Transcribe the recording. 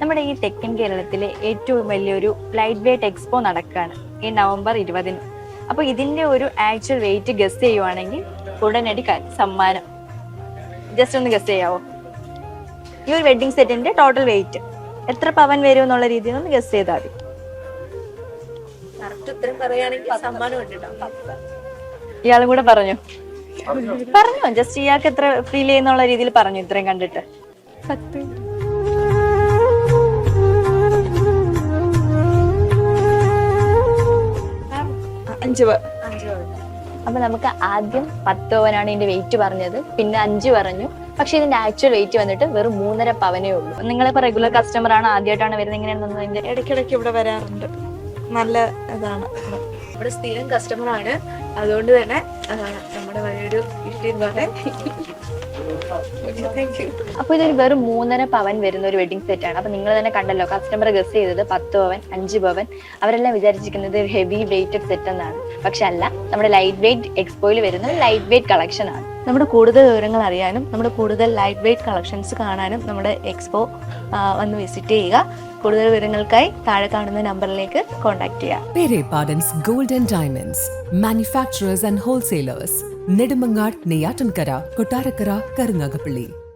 നമ്മുടെ ഈ തെക്കൻ കേരളത്തിലെ ഏറ്റവും വലിയൊരു ലൈറ്റ് വെയ്റ്റ് എക്സ്പോ നടക്കുകയാണ് ഈ നവംബർ ഇരുപതിന്. അപ്പോൾ ഇതിന്റെ ഒരു ആക്ച്വൽ വെയിറ്റ് ഗസ് ചെയ്യുവാണെങ്കിൽ ഉടനടി സമ്മാനം. ജസ്റ്റ് ഒന്ന് ഗസ് ചെയ്യാവോ? ഈ ഒരു വെഡ്ഡിങ് സെറ്റിന്റെ ടോട്ടൽ വെയിറ്റ് എത്ര പവൻ വരും എന്നുള്ള രീതിയിൽ ഒന്ന് ഗസ് ചെയ്താൽ മതി. ഇയാളും കൂടെ പറഞ്ഞു? പറഞ്ഞു. ജസ്റ്റ് ഇയാൾക്ക് എത്ര ഫീൽ ചെയ്യുന്നുള്ള രീതിയിൽ പറഞ്ഞു ഇത്രയും കണ്ടിട്ട്? പത്ത് അഞ്ച് അപ്പൊ നമുക്ക് ആദ്യം പത്ത് പവനാണ് ഇതിന്റെ വെയിറ്റ് പറഞ്ഞത്. പിന്നെ അഞ്ച് പറഞ്ഞു. പക്ഷെ ഇതിന്റെ ആക്ച്വൽ വെയിറ്റ് വന്നിട്ട് വെറും മൂന്നര പവനേ ഉള്ളൂ. നിങ്ങളിപ്പോ റെഗുലർ കസ്റ്റമർ ആണ്. ആദ്യമായിട്ടാണ് വരുന്നത്. എങ്ങനെയാണെന്ന് ഇടയ്ക്കിടയ്ക്ക് ഇവിടെ വരാറുണ്ട്. നല്ല ഇതാണ്. നമ്മുടെ സ്ഥിരം കസ്റ്റമർ ആണ്. അതുകൊണ്ട് തന്നെ നമ്മുടെ വലിയൊരു ഇഷ്ടം പറയാൻ അപ്പൊ ഇതൊരു വെറും മൂന്നര പവൻ വരുന്ന ഒരു വെഡിങ് സെറ്റ് ആണ്. അപ്പൊ നിങ്ങൾ തന്നെ കണ്ടല്ലോ കസ്റ്റമർ ഗസ് ചെയ്തത് പത്ത് പവൻ അഞ്ച് പവൻ. അവരെല്ലാം വിചാരിച്ചിരിക്കുന്നത് ഒരു ഹെവി വെയിറ്റഡ് സെറ്റ് എന്നാണ്. പക്ഷെ അല്ല നമ്മുടെ ലൈറ്റ് വെയിറ്റ് എക്സ്പോയിൽ വരുന്ന ലൈറ്റ് വെയിറ്റ് കളക്ഷൻ ആണ്. നമ്മുടെ കൂടുതൽ വിവരങ്ങൾ അറിയാനും നമ്മുടെ കൂടുതൽ ലൈറ്റ് വെയ്റ്റ് കളക്ഷൻസ് കാണാനും നമ്മുടെ എക്സ്പോ വന്ന് വിസിറ്റ് ചെയ്യുക. കൂടുതൽ വിവരങ്ങൾക്കായി താഴെ കാണുന്ന നമ്പറിലേക്ക് കോൺടാക്ട് ചെയ്യുക. Pere and diamonds manufacturers Diamonds, manufacturers Nedumangad, Neyatankara, Kotarakara, Karunagapalli.